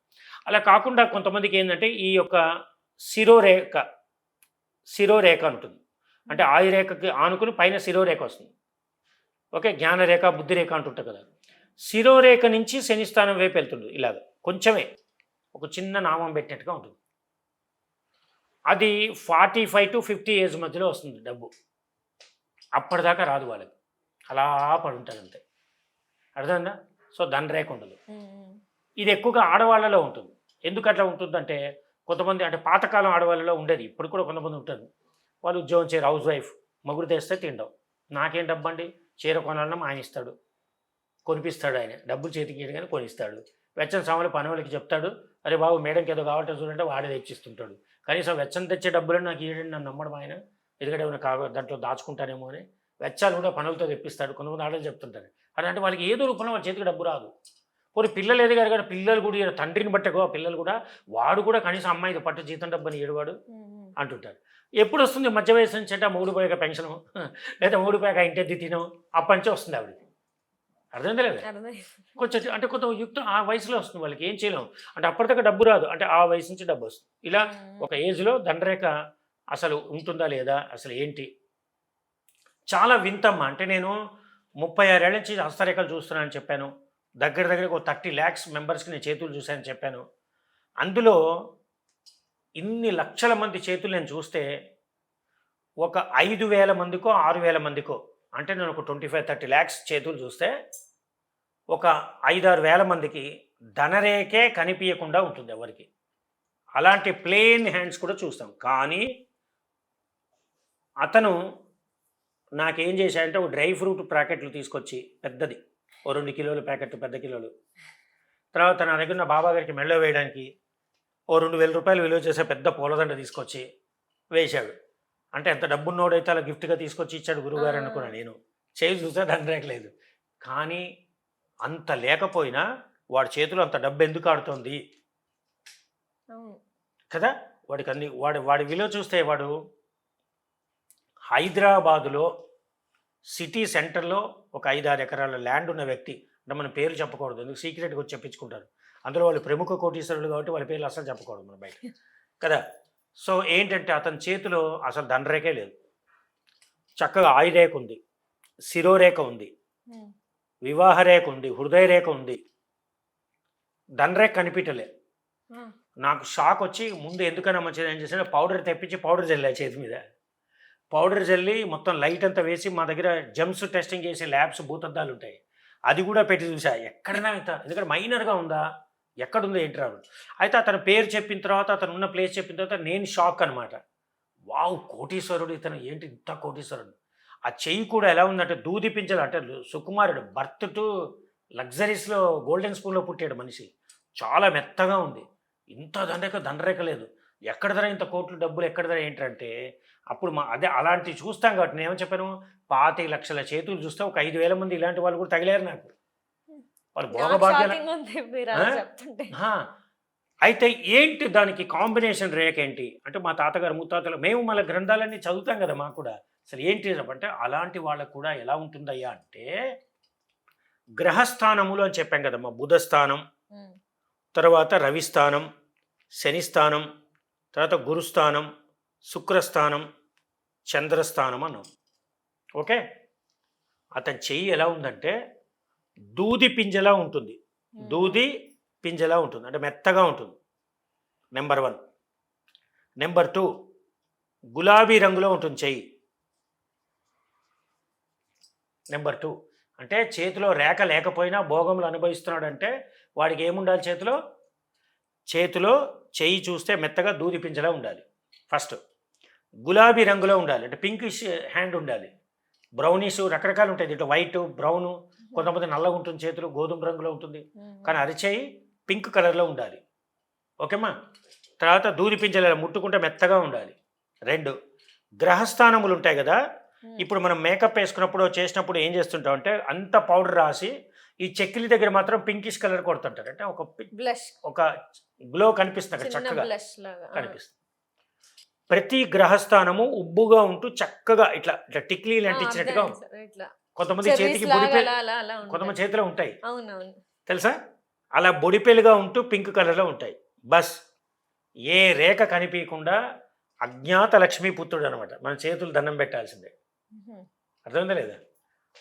అలా కాకుండా కొంతమందికి ఏంటంటే ఈ యొక్క శిరోరేఖ శిరోరేఖ ఉంటుంది. అంటే ఆయురేఖకి ఆనుకుని పైన శిరోరేఖ వస్తుంది. ఓకే? జ్ఞానరేఖ బుద్ధిరేఖ అంటుంటారు కదా. శిరోరేఖ నుంచి శనిస్థానం వైపు వెళ్తుంది ఇలాగ. కొంచెమే. ఒక చిన్న నామం పెట్టినట్టుగా ఉంటుంది. అది forty five to fifty age మధ్యలో వస్తుంది డబ్బు. అప్పటిదాకా రాదు వాళ్ళకి. అలా పడుంటుంది అంతే. అర్థమైందా? సో ధనరేఖ ఉండదు. ఉమ్, ఇది ఎక్కువగా ఆడవాళ్ళలో ఉంటుంది. ఎందుకు అట్లా ఉంటుందంటే కొంతమంది అంటే పాతకాలం ఆడవాళ్ళలో ఉండేది. ఇప్పుడు కూడా కొంతమంది ఉంటుంది వాళ్ళు ఉద్యోగం చేయరు. House wife. మగుడు తెస్తే తిండవు నాకేం డబ్బు అండి? చీర కొనాలన్నా ఆయన ఇస్తాడు. కొనిపిస్తాడు ఆయన. డబ్బులు చేతికి ఇయ్యడు కానీ కొనిస్తాడు. వెచ్చని సామాన్లు పని వాళ్ళకి చెప్తాడు. అరే బాబు మేడంకి ఏదో కావాలంటే చూడంటే వాడే తెచ్చిస్తుంటాడు. కనీసం వెచ్చని తెచ్చే డబ్బులను నాకు ఇయ్యడండి నన్ను నమ్మడం ఆయన. ఎందుకంటే ఏమైనా కావ దాంట్లో దాచుకుంటానేమో అని. వెచ్చాలు కూడా పనులతో తెప్పిస్తాడు. కొంతమంది ఆడలు చెప్తుంటారు అలాంటి వాళ్ళకి ఏదో రూపంలో వాళ్ళ చేతికి డబ్బు రాదు. పోనీ పిల్లలు ఎదిగారు కానీ పిల్లలు కూడా తండ్రిని బట్టకో పిల్లలు కూడా వాడు కూడా కనీసం అమ్మాయిది పట్టు జీతం డబ్బని ఏడువాడు ఉమ్, ఉమ్. అంటుంటారు ఎప్పుడు వస్తుంది మధ్య వయసు నుంచి అంటే మూడు పోయాక పెన్షను? లేదా మూడు పోయాక ఇంటెద్ది తినం అప్పటి నుంచే వస్తుంది ఆవిడకి. లేదా అర్థమైంది. కొంచెం అంటే కొంత యుక్తం ఆ వయసులో వస్తుంది వాళ్ళకి ఏం చేయలేం. అంటే అప్పటిదాకా డబ్బు రాదు. అంటే ఆ వయసు నుంచి డబ్బు వస్తుంది. ఇలా ఒక ఏజ్లో దండరేఖ అసలు ఉంటుందా లేదా? అసలు ఏంటి? చాలా వింతమ్మ. అంటే నేను ముప్పై ఆరేళ్ళ నుంచి హస్తరేఖలు చూస్తున్నానని చెప్పాను. దగ్గర దగ్గర ఒక థర్టీ ల్యాక్స్ మెంబర్స్కి నేను చేతులు చూశానని చెప్పాను. అందులో ఇన్ని లక్షల మంది చేతులు నేను చూస్తే ఒక ఐదు వేల మందికో ఆరు వేల మందికో అంటే నేను ఒక ట్వంటీ ఫైవ్ థర్టీ ల్యాక్స్ చేతులు చూస్తే ఒక ఐదారు వేల మందికి ధనరేఖే కనిపించకుండా ఉంటుంది ఎవరికి. అలాంటి ప్లేన్ హ్యాండ్స్ కూడా చూస్తాం. కానీ అతను నాకేం చేశాడంటే ఒక డ్రై ఫ్రూట్ ప్యాకెట్లు తీసుకొచ్చి పెద్దది. ఓ రెండు కిలోలు ప్యాకెట్ పెద్ద కిలోలు. తర్వాత నా దగ్గర నా బాబా గారికి మెళ్ళ వేయడానికి ఓ రెండు వేల రూపాయలు విలువ చేసే పెద్ద పూలదండ తీసుకొచ్చి వేశాడు. అంటే ఎంత డబ్బున్నోడైతే అలా గిఫ్ట్గా తీసుకొచ్చి ఇచ్చాడు గురువుగారు అనుకున్నా నేను. చేయి చూస్తే దండరేక లేదు. కానీ అంత లేకపోయినా వాడి చేతిలో అంత డబ్బు ఎందుకు ఆడుతోంది? కదా? వాడికి అన్ని వాడి వాడి విలువ చూస్తే వాడు హైదరాబాదులో సిటీ సెంటర్లో ఒక ఐదారు ఎకరాల ల్యాండ్ ఉన్న వ్యక్తి. అంటే మన పేరు చెప్పకూడదు. ఎందుకు? సీక్రెట్గా వచ్చి చెప్పించుకుంటారు. అందులో వాళ్ళు ప్రముఖ కోటీశ్వరులు కాబట్టి వాళ్ళ పేర్లు అసలు చెప్పకూడదు మన బయట. కదా? సో ఏంటంటే అతని చేతిలో అసలు దండరేఖే లేదు. చక్కగా ఆయురేఖ ఉంది శిరోరేఖ ఉంది వివాహ రేఖ ఉంది హృదయ రేఖ ఉంది. దండరేఖ కనిపించలే. నాకు షాక్ వచ్చి ముందు ఎందుకన్నా మంచిది ఏం చేసిన పౌడర్ తెప్పించి పౌడర్ చల్లా చేతి మీద. పౌడర్ చల్లి మొత్తం లైట్ అంతా వేసి మా దగ్గర జమ్స్ టెస్టింగ్ చేసే ల్యాబ్స్ భూతద్దాలు ఉంటాయి. అది కూడా పెట్టి చూసా. ఎక్కడైనా ఇంత ఎందుకంటే మైనర్గా ఉందా? ఎక్కడుందో ఏంటి రాదు అయితే అతని పేరు చెప్పిన తర్వాత అతను ఉన్న ప్లేస్ చెప్పిన తర్వాత నేను షాక్ అనమాట వావ్ కోటీశ్వరుడు ఇతను. ఏంటి ఇంత కోటీశ్వరుడు? ఆ చెయ్యి కూడా ఎలా ఉందంటే దూది పింఛలు అంటే సుకుమారుడు బర్త్ టు లగ్జరీస్లో గోల్డెన్ స్పూన్లో పుట్టాడు మనిషి. చాలా మెత్తగా ఉంది. ఇంత దండక దండరేఖ లేదు. ఎక్కడ ధర ఇంత కోట్లు డబ్బులు ఎక్కడ ధర ఏంటంటే అప్పుడు మా అదే అలాంటివి చూస్తాం కాబట్టి నేను ఏమని చెప్పాను? పాతి లక్షల చేతులు చూస్తే ఒక ఐదు వేల మంది ఇలాంటి వాళ్ళు కూడా తగిలారు నాకు. వాళ్ళు భోగభాగ్యాల అయితే ఏంటి దానికి కాంబినేషన్ రేఖ ఏంటి అంటే మా తాతగారు ముత్తాతలు మేము మన గ్రంథాలన్నీ చదువుతాం కదా మాకు కూడా. అసలు ఏంటి అంటే అలాంటి వాళ్ళకు కూడా ఎలా ఉంటుందయ్యా అంటే గ్రహస్థానములు అని చెప్పాం కదా మా బుధస్థానం తర్వాత రవిస్థానం శనిస్థానం తర్వాత గురుస్థానం శుక్రస్థానం చంద్రస్థానం అన్నాం. ఓకే? అతని చెయ్యి ఎలా ఉందంటే దూది పింజలా ఉంటుంది. దూది పింజలా ఉంటుంది. అంటే మెత్తగా ఉంటుంది. నెంబర్ వన్ నెంబర్ టూ గులాబీ రంగులో ఉంటుంది చెయ్యి. నెంబర్ టూ అంటే చేతిలో రేఖ లేకపోయినా భోగములు అనుభవిస్తున్నాడంటే వాడికి ఏముండాలి చేతిలో? చేతిలో చెయ్యి చూస్తే మెత్తగా దూది పింజలా ఉండాలి. ఫస్ట్ గులాబీ రంగులో ఉండాలి. అంటే పింకిష్ హ్యాండ్ ఉండాలి. బ్రౌనిష్ రకరకాలు ఉంటాయి. ఇటు వైట్ బ్రౌన్ కొంతమంది నల్లగా ఉంటుంది చేతులు గోధుమ రంగులో ఉంటుంది. కానీ అరిచేయి పింక్ కలర్లో ఉండాలి. ఓకేమ్మా తర్వాత దూది పింజల ముట్టుకుంటే మెత్తగా ఉండాలి. రెండు గ్రహస్థానములు ఉంటాయి కదా? ఇప్పుడు మనం మేకప్ వేసుకున్నప్పుడు చేసినప్పుడు ఏం చేస్తుంటాం అంటే అంత పౌడర్ రాసి ఈ చెక్కిలి దగ్గర మాత్రం పింకిష్ కలర్ కొడుతుంటారు. అంటే ఒక బ్లష్. ఒక గ్లో కనిపిస్తుంది చక్కగా. కనిపిస్తుంది. ప్రతి గ్రహస్థానము ఉబ్బుగా ఉంటూ చక్కగా ఇట్లా ఇట్లా అర్థమైంది సార్, ఇట్లా. కొంతమంది చేతికి. కొంతమంది చేతిలో ఉంటాయి. తెలుసా? అలా బొడిపెలుగా ఉంటూ పింక్ కలర్లో ఉంటాయి. బస్. ఏ రేఖ కనిపించకుండా అజ్ఞాత లక్ష్మీపుత్రుడు అనమాట మన చేతులు దండం పెట్టాల్సిందే. అర్థమైందా లేదా?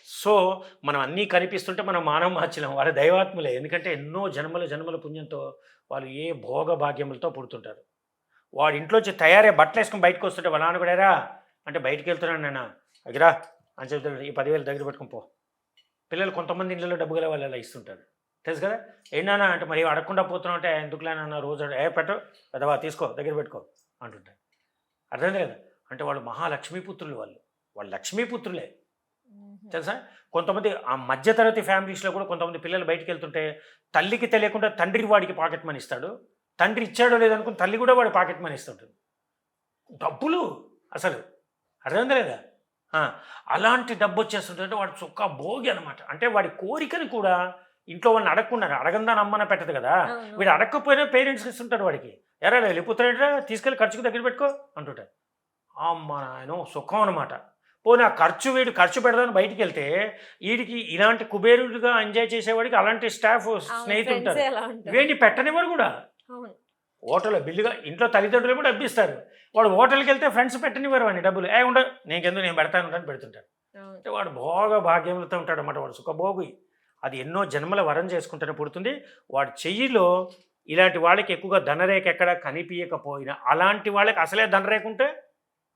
సో మనం అన్నీ కనిపిస్తుంటే మనం మానవ మహత్యం వాళ్ళ దైవాత్ములే. ఎందుకంటే ఎన్నో జన్మల జన్మల పుణ్యంతో వాళ్ళు ఏ భోగ భాగ్యములతో పుడుతుంటారు. వాడి ఇంట్లోంచి తయారై బట్టలు వేసుకొని బయటకు వస్తుంటే వాళ్ళ నాన్న కూడా అంటే బయటికి వెళ్తున్నాను నేను అగిరా అని చెప్తాడు ఈ పదివేలు దగ్గర పెట్టుకొని పో. పిల్లలు కొంతమంది ఇళ్ళలో డబ్బు గల వాళ్ళు అలా ఇస్తుంటారు. తెలుసు కదా? ఏంటన్నా అంటే మరి అడగకుండా పోతున్నావు అంటే ఎందుకులేనన్నా రోజు ఏ పెట్టు పెద్దవా తీసుకో దగ్గర పెట్టుకో అంటుంటారు. అర్థమైంది కదా? అంటే వాళ్ళు మహాలక్ష్మీపుత్రులు వాళ్ళు. వాళ్ళు లక్ష్మీపుత్రులే. తెలుసా? కొంతమంది ఆ మధ్యతరగతి ఫ్యామిలీస్లో కూడా కొంతమంది పిల్లలు బయటికి వెళ్తుంటే తల్లికి తెలియకుండా తండ్రి వాడికి పాకెట్ మనీ ఇస్తాడు. తండ్రి ఇచ్చాడో లేదనుకుని తల్లి కూడా వాడి పాకెట్ మనీ ఇస్తుంటుంది. డబ్బులు అసలు. అర్థమైందా లేదా అలాంటి డబ్బు వచ్చేస్తుంటే వాడు చొక్కా భోగి అనమాట అంటే వాడి కోరికని కూడా ఇంట్లో వాళ్ళని అడగకుండా అడగందా నమ్మన పెట్టదు కదా. వీడు అడగకపోయినా పేరెంట్స్కి ఇస్తుంటాడు వాడికి. ఎరా వెళ్ళిపోతాడరా తీసుకెళ్ళి ఖర్చుకు దగ్గర పెట్టుకో అంటుంటాడు. అమ్మ నాయన సుఖం అనమాట పోనీ ఆ ఖర్చు వీడు ఖర్చు పెడదాని బయటికి వెళ్తే వీడికి ఇలాంటి కుబేరుడిగా ఎంజాయ్ చేసేవాడికి అలాంటి స్టాఫ్ స్నేహితులు ఉంటారు? వీడిని పెట్టనివ్వరు కూడా. హోటల్లో బిల్లుగా ఇంట్లో తల్లిదండ్రులు కూడా డబ్బిస్తారు వాడు హోటల్కి వెళ్తే ఫ్రెండ్స్ పెట్టనివ్వరు వాడిని డబ్బులు. ఏ ఉండదు నీకెందుకు? నేను పెడతాను అని పెడుతుంటాడు. అంటే వాడు భోగ భాగ్యములతో ఉంటాడు అన్నమాట వాడు సుఖభోగి. అది ఎన్నో జన్మల వరం చేసుకుంటూనే పుడుతుంది. వాడి చెయ్యిలో ఇలాంటి వాళ్ళకి ఎక్కువగా ధనరేఖ ఎక్కడ కనిపించకపోయినా అలాంటి వాళ్ళకి అసలే ధనరేఖ ఉంటే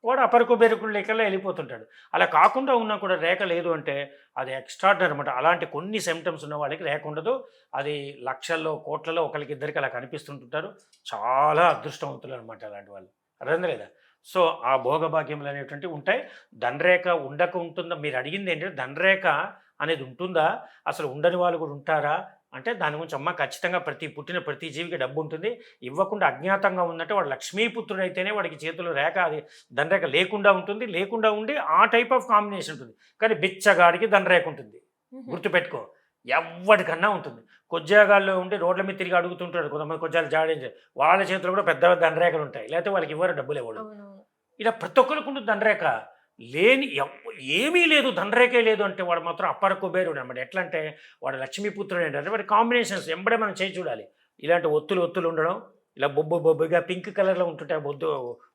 వాడు అపరకు బెరుకులు లెక్కలో వెళ్ళిపోతుంటాడు. అలా కాకుండా ఉన్నా కూడా రేఖ లేదు అంటే అది ఎక్స్ట్రాడినరీ అనమాట అలాంటి కొన్ని సిమ్టమ్స్ ఉన్న వాళ్ళకి రేఖ ఉండదు. అది లక్షల్లో కోట్లలో ఒకరికి ఇద్దరికి అలా కనిపిస్తుంటుంటారు. చాలా అదృష్టవంతులు అనమాట అలాంటి వాళ్ళు. అర్థం లేదా? సో ఆ భోగభాగ్యములు అనేటువంటివి ఉంటాయి. ధనరేఖ ఉండక ఉంటుందా మీరు అడిగింది ఏంటంటే ధనరేఖ అనేది ఉంటుందా? అసలు ఉండని వాళ్ళు కూడా ఉంటారా? అంటే దాని గురించి అమ్మ ఖచ్చితంగా ప్రతి పుట్టిన ప్రతి జీవికి డబ్బు ఉంటుంది. ఇవ్వకుండా అజ్ఞాతంగా ఉందంటే వాడు లక్ష్మీపుత్రుడు అయితేనే వాడికి చేతిలో రేఖ అది ధనరేఖ లేకుండా ఉంటుంది. లేకుండా ఉండి ఆ టైప్ ఆఫ్ కాంబినేషన్ ఉంటుంది. కానీ బిచ్చగాడికి ధనరేఖ ఉంటుంది. గుర్తుపెట్టుకో. ఎవరికన్నా ఉంటుంది. కొజ్జాగాల్లో ఉండి రోడ్ల మీద తిరిగి అడుగుతుంటాడు కొంతమంది కొజ్జాలు జాడించి. వాళ్ళ చేతిలో కూడా పెద్ద దండరేఖలు ఉంటాయి. లేకపోతే వాళ్ళకి ఇవ్వరు డబ్బులు ఇవ్వడు ఇలా ప్రతి ఒక్కరికి ఉంటుంది దండరేఖ. లేని ఏమీ లేదు ధనరేఖే లేదు అంటే వాడు మాత్రం అప్పర కుబేరుడు అనమాట ఎట్లా అంటే వాడు లక్ష్మీపుత్రుడు ఏంటంటే వాడి కాంబినేషన్స్ ఎంబడే మనం చేయి చూడాలి. ఇలాంటి ఒత్తులు ఒత్తులు ఉండడం ఇలా బొబ్బు బొబ్బుగా పింక్ కలర్లో ఉంటుంటాయి బొద్దు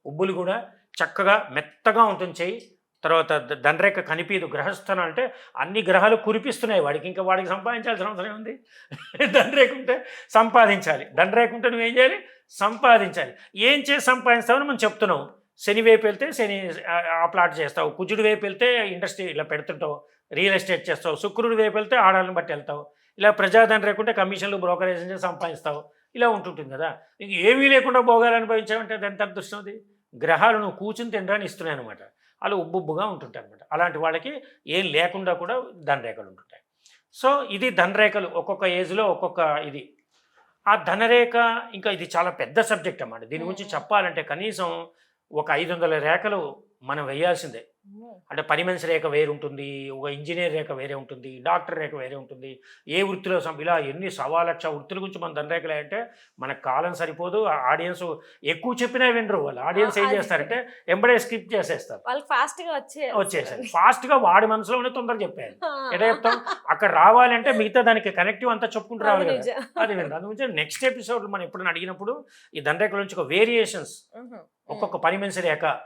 ఉబ్బులు కూడా చక్కగా మెత్తగా ఉంటుంది చెయ్యి. తర్వాత ధనరేఖ దండరేఖ కనిపించదు గ్రహస్థానం అంటే అన్ని గ్రహాలు కురిపిస్తున్నాయి. వాడికి ఇంకా వాడికి సంపాదించాల్సిన అవసరం ఉంది ధనరేఖ (laughs) ఉంటే సంపాదించాలి. ధనరేఖ ఉంటే నువ్వేం చేయాలి? సంపాదించాలి. ఏం చేసి సంపాదిస్తామని మనం చెప్తున్నాం. శని వైపు వెళ్తే శని ఆ- ఆ ప్లాట్ చేస్తావు. కుజుడి వైపు వెళ్తే ఇండస్ట్రీ ఇలా పెడుతుంటావు. రియల్ ఎస్టేట్ చేస్తావు. శుక్రుడి వైపు వెళ్తే ఆడాలను బట్టి వెళ్తావు. ఇలా ప్రజాధన లేకుంటే కమిషన్లు బ్రోకరేజ్ సంపాదిస్తావు. ఇలా ఉంటుంటుంది కదా. నీకు ఏమీ లేకుండా భోగాలు అనుభవించావంటే అది ఎంత అదృష్టం అది? గ్రహాలు నువ్వు కూర్చుని తినడానికి ఇస్తున్నాయి అనమాట అలా ఉబ్బుబ్బుగా ఉంటుంటాయి అనమాట అలాంటి వాళ్ళకి ఏం లేకుండా కూడా ధనరేఖలు ఉంటుంటాయి. సో ఇది ధనరేఖలు ఒక్కొక్క ఏజ్లో ఒక్కొక్క ఇది. ఆ ధనరేఖ ఇంకా ఇది చాలా పెద్ద సబ్జెక్ట్ అన్నమాట. దీని గురించి. చెప్పాలంటే కనీసం ఒక ఐదు వందల రేఖలు మనం వేయాల్సిందే. అంటే పని మనిషి రేఖ వేరు ఉంటుంది ఒక ఇంజనీర్ రేఖ వేరే ఉంటుంది డాక్టర్ రేఖ వేరే ఉంటుంది. ఏ వృత్తిలో ఇలా ఎన్ని సవా లక్ష వృత్తుల గురించి మన ధనరేఖలే అంటే మనకు కాలం సరిపోదు ఆడియన్స్ ఎక్కువ చెప్పినా వినరు వాళ్ళు. ఆడియన్స్ ఏం అది- చేస్తారంటే ఎంబడే స్కిప్ చేసేస్తారు. వాళ్ళకి ఫాస్ట్గా వచ్చే వచ్చేసారు. ఫాస్ట్గా వాడి మనసులో ఉండే తొందరగా చెప్పారు ఎట్లా చెప్తాం? అక్కడ రావాలంటే మిగతా దానికి కనెక్టివ్ అంతా చెప్పుకుంటూ అది రావాలి కదా. అది వినండి. అందుగురించి నెక్స్ట్ ఎపిసోడ్ మనం ఎప్పుడైనా అడిగినప్పుడు ఈ దండరేఖల నుంచి ఒక వేరియేషన్స్. ఒక్కొక్క పని మనిషి రేఖ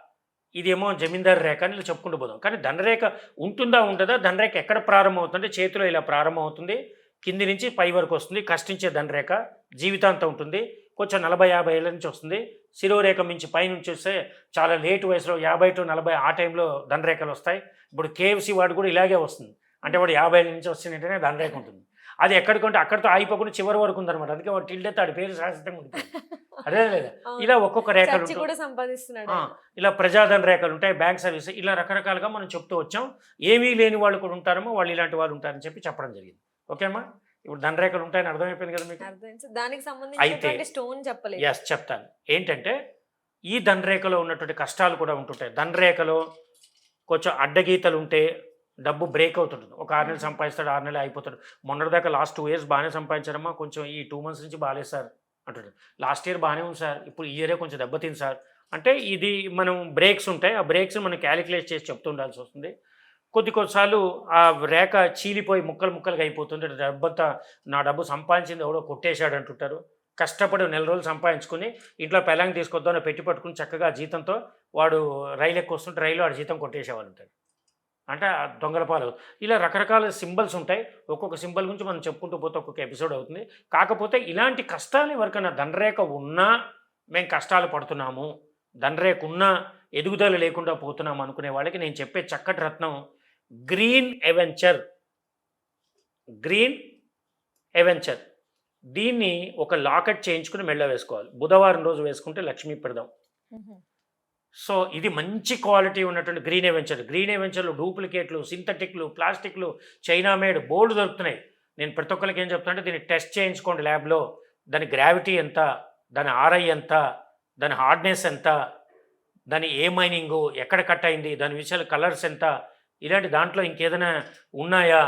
ఇదేమో జమీందారు రేఖ అని చెప్పుకుంటూ పోదాం. కానీ దండరేఖ ఉంటుందా ఉంటుందా దండరేఖ ఎక్కడ ప్రారంభమవుతుందంటే చేతిలో ఇలా ప్రారంభం అవుతుంది కింది నుంచి పై వరకు వస్తుంది. కష్టించే దండరేఖ జీవితాంతం ఉంటుంది. కొంచెం నలభై యాభై ఏళ్ళ నుంచి వస్తుంది. శిరోరేఖ మించి పైనుంచి వస్తే చాలా లేటు వయసులో యాభై టు నలభై ఆ టైంలో దండరేఖలు వస్తాయి. ఇప్పుడు కేఎఫ్సి వాడు కూడా ఇలాగే వస్తుంది. అంటే వాడు యాభై ఏళ్ళ నుంచి వస్తుందంటేనే దండరేఖ ఉంటుంది. అది ఎక్కడికంటే అక్కడితో ఆగిపోకుండా చివరి వరకు ఉందన్నమాట. అందుకే వాడు టిల్డే తాడి పేరు శాశ్వతంగా ఉంటుంది (laughs) అదే లేదా. ఇలా ఒక్కొక్క రేఖలు. ఇలా ప్రజాధన రేఖలు ఉంటాయి బ్యాంక్ సర్వీస్ ఇలా రకరకాలుగా మనం చెప్తూ వచ్చాం. ఏమీ లేని వాళ్ళు కూడా ఉంటారేమో వాళ్ళు ఇలాంటి వాళ్ళు ఉంటారని చెప్పి చెప్పడం జరిగింది. ఓకేమ్మా? ఇప్పుడు ధనరేఖలు ఉంటాయని అర్థమైపోయింది కదా మీకు. దానికి సంబంధించినటువంటి స్టోన్ చెప్పలేదు. ఎస్ చెప్తాను. ఏంటంటే ఈ ధనరేఖలో ఉన్నటువంటి కష్టాలు కూడా ఉంటుంటాయి. ధనరేఖలో కొంచెం అడ్డగీతలు ఉంటే డబ్బు బ్రేక్ అవుతుంటుంది. ఒక ఆరు నెలలు సంపాదిస్తాడు ఆరు నెలలు అయిపోతాడు. మొన్నటిదాకా లాస్ట్ టూ ఇయర్స్ బాగానే సంపాదించారమ్మా కొంచెం ఈ టూ మంత్స్ నుంచి బాగాలేదు సార్ అంటాడు. లాస్ట్ ఇయర్ బాగానే ఉంది సార్ ఇప్పుడు ఈ ఇయరే కొంచెం దెబ్బతింది సార్. అంటే ఇది మనం బ్రేక్స్ ఉంటాయి ఆ బ్రేక్స్ మనం క్యాలిక్యులేట్ చేసి చెప్తుండాల్సి వస్తుంది. కొద్ది కొద్దిసార్లు ఆ రేఖ చీలిపోయి ముక్కలు ముక్కలుగా అయిపోతుంటే డబ్బంతా నా డబ్బు సంపాదించింది ఎవడో కొట్టేశాడు అంటుంటారు. కష్టపడి నెల రోజులు సంపాదించుకుని ఇంట్లో పెళ్ళంగి తీసుకొద్దామని పెట్టి పట్టుకుని చక్కగా జీతంతో వాడు రైలు ఎక్కువ వస్తుంటే రైలు వాడు జీతం కొట్టేసేవాళ్ళు ఉంటారు. అంటే దొంగలపాలు ఇలా రకరకాల సింబల్స్ ఉంటాయి. ఒక్కొక్క సింబల్ గురించి మనం చెప్పుకుంటూ పోతే ఒక్కొక్క ఎపిసోడ్ అవుతుంది. కాకపోతే ఇలాంటి కష్టాలు ఎవరికైనా దండరేఖ ఉన్నా మేము కష్టాలు పడుతున్నాము. దండరేఖ ఉన్నా ఎదుగుదల లేకుండా పోతున్నాము అనుకునే వాళ్ళకి నేను చెప్పే చక్కటి రత్నం గ్రీన్ ఎవెంచర్ గ్రీన్ ఎవెంచర్ దీన్ని ఒక లాకెట్ చేయించుకుని మెళ్ళ వేసుకోవాలి. బుధవారం రోజు వేసుకుంటే లక్ష్మీ పెడదాం. సో ఇది మంచి క్వాలిటీ ఉన్నటువంటి గ్రీన్ ఎవెంచర్ గ్రీన్ ఎవెంచర్లు డూప్లికేట్లు సింథటిక్లు ప్లాస్టిక్లు చైనా మేడ్ బోల్డ్ దొరుకుతున్నాయి. నేను ప్రతి ఒక్కరికి ఏం చెప్తానంటే దీన్ని టెస్ట్ చేయించుకోండి ల్యాబ్లో. దాని గ్రావిటీ ఎంత దాని ఆర్ఐ ఎంత దాని హార్డ్నెస్ ఎంత దాని ఏ మైనింగు ఎక్కడ కట్ అయింది దాని విషయాలు కలర్స్ ఎంత ఇలాంటి దాంట్లో ఇంకేదైనా ఉన్నాయా?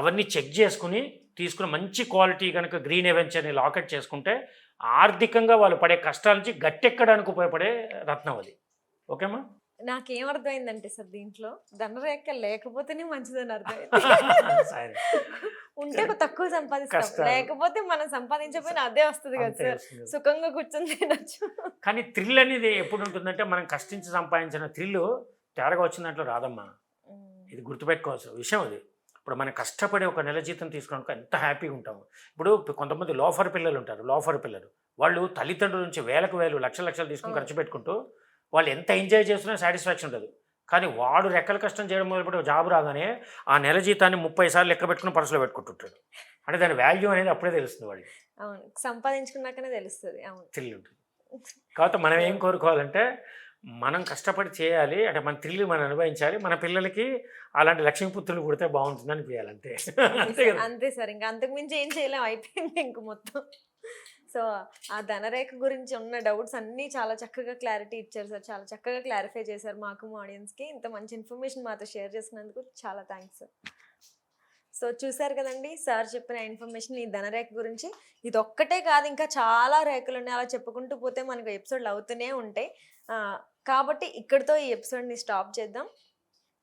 అవన్నీ చెక్ చేసుకుని తీసుకుని మంచి క్వాలిటీ కనుక గ్రీన్ ఎవెంచర్ని లాకెట్ చేసుకుంటే ఆర్థికంగా వాళ్ళు పడే కష్టాల నుంచి గట్టెక్కడానికి ఉపయోగపడే రత్నం అది. ఓకేమా? నాకేం అర్థమైందంటే సార్ దీంట్లో ధనరేఖ లేకపోతేనే మంచిదని అర్థమైంది. సరే. ఉంటే తక్కువ సంపాదిస్తాం. లేకపోతే మనం సంపాదించకపోయినా అదే వస్తుంది కదా సార్. సుఖంగా కూర్చొని తినచ్చు. కానీ థ్రిల్ అనేది ఎప్పుడు ఉంటుందంటే మనం కష్టించి సంపాదించిన థ్రిల్ తేరగా వచ్చిన దాంట్లో రాదమ్మా. ఇది గుర్తుపెట్టుకోవాల్సిన విషయం అది. ఇప్పుడు మనం కష్టపడి ఒక నెల జీతం తీసుకున్నాక ఎంత హ్యాపీగా ఉంటాము. ఇప్పుడు కొంతమంది లోఫర్ పిల్లలు ఉంటారు లోఫర్ పిల్లలు. వాళ్ళు తల్లిదండ్రుల నుంచి వేలకు వేలు లక్షల లక్షలు తీసుకుని. ఖర్చు పెట్టుకుంటూ వాళ్ళు ఎంత ఎంజాయ్ చేస్తున్నా సాటిస్ఫాక్షన్ ఉండదు. కానీ వాడు రెక్కల కష్టం చేయడం మొదలుపెట్టి జాబ్ రాగానే ఆ నెల జీతాన్ని ముప్పై సార్లు లెక్క పెట్టుకుని పర్సులో పెట్టుకుంటుంటాడు. అంటే దాని వాల్యూ అనేది అప్పుడే తెలుస్తుంది వాడికి. అవును. సంపాదించుకున్నాకనే తెలుస్తుంది. అవును. థ్రిల్ ఉంటుంది. కాబట్టి మనం ఏం కోరుకోవాలంటే మనం కష్టపడి చేయాలి. అంటే మన థ్రిల్ మనం అనుభవించాలి. మన పిల్లలకి అలాంటి లక్ష్మీపుత్రులు పుడితే బాగుంటుంది అనిపించాలి అంతే. అంతే కదా? అంతే సార్. ఇంకా అంతకు మించి ఏం చేయలేం. అయిపోయింది ఇంక మొత్తం. సో ఆ ధనరేఖ గురించి ఉన్న డౌట్స్ అన్నీ చాలా చక్కగా క్లారిటీ ఇచ్చారు సార్. చాలా చక్కగా క్లారిఫై చేశారు మాకు మా ఆడియన్స్కి. ఇంత మంచి ఇన్ఫర్మేషన్ మాతో షేర్ చేసినందుకు చాలా థ్యాంక్స్ సార్. సో చూసారు కదండి సార్ చెప్పిన ఇన్ఫర్మేషన్ ఈ ధనరేఖ గురించి. ఇది ఒక్కటే కాదు ఇంకా చాలా రేఖలు ఉన్నాయి. అలా చెప్పుకుంటూ పోతే మనకు ఎపిసోడ్లు అవుతూనే ఉంటాయి. కాబట్టి ఇక్కడితో ఈ ఎపిసోడ్ని స్టాప్ చేద్దాం.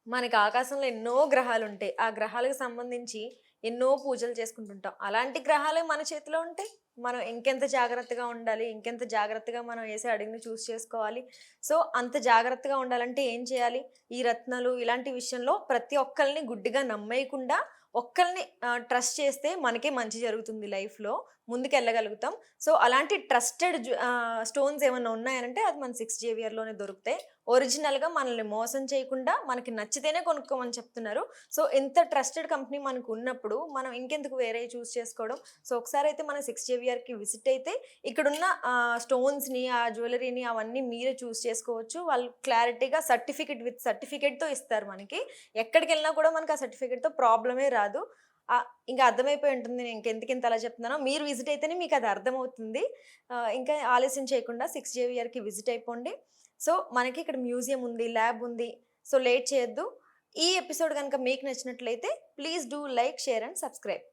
మనకి ఆకాశంలో ఎన్నో గ్రహాలు ఉంటాయి. ఆ గ్రహాలకు సంబంధించి ఎన్నో పూజలు చేసుకుంటుంటాం. అలాంటి గ్రహాలే మన చేతిలో ఉంటాయి మనం ఇంకెంత జాగ్రత్తగా ఉండాలి ఇంకెంత జాగ్రత్తగా మనం వేసే అడుగుని చూస్ చేసుకోవాలి. సో అంత జాగ్రత్తగా ఉండాలంటే ఏం చేయాలి? ఈ రత్నాలు ఇలాంటి విషయంలో ప్రతి ఒక్కరిని గుడ్డిగా నమ్మేయకుండా ఒక్కరిని ట్రస్ట్ చేస్తే మనకే మంచి జరుగుతుంది లైఫ్లో. ముందుకు వెళ్ళగలుగుతాం సో అలాంటి ట్రస్టెడ్ స్టోన్స్ ఏమైనా ఉన్నాయనంటే అది మన సిక్స్ జేవియర్లోనే దొరుకుతాయి. ఒరిజినల్గా మనల్ని మోసం చేయకుండా మనకి నచ్చితేనే కొనుక్కోమని చెప్తున్నారు. సో ఇంత ట్రస్టెడ్ కంపెనీ మనకు ఉన్నప్పుడు మనం ఇంకెందుకు వేరే చూస్ చేసుకోవడం? సో ఒకసారి అయితే మన సిక్స్ జేవిఆర్కి విజిట్ అయితే ఇక్కడున్న స్టోన్స్ని ఆ జ్యువెలరీని అవన్నీ మీరే చూస్ చేసుకోవచ్చు. వాళ్ళు క్లారిటీగా సర్టిఫికెట్ విత్ సర్టిఫికెట్తో ఇస్తారు మనకి. ఎక్కడికి వెళ్ళినా కూడా మనకి ఆ సర్టిఫికెట్తో ప్రాబ్లమే రాదు. ఇంకా అర్థమైపోయి ఉంటుంది నేను ఇంకెందుకు ఇంత అలా చెప్తున్నానో. మీరు విజిట్ అయితేనే మీకు అది అర్థమవుతుంది. ఇంకా ఆలస్యం చేయకుండా సిక్స్ జేవిఆర్కి విజిట్ అయిపోండి. సో మనకి ఇక్కడ మ్యూజియం ఉంది ల్యాబ్ ఉంది. సో లేట్ చేయొద్దు. ఈ ఎపిసోడ్ కనుక మీకు నచ్చినట్లయితే please do like share and subscribe.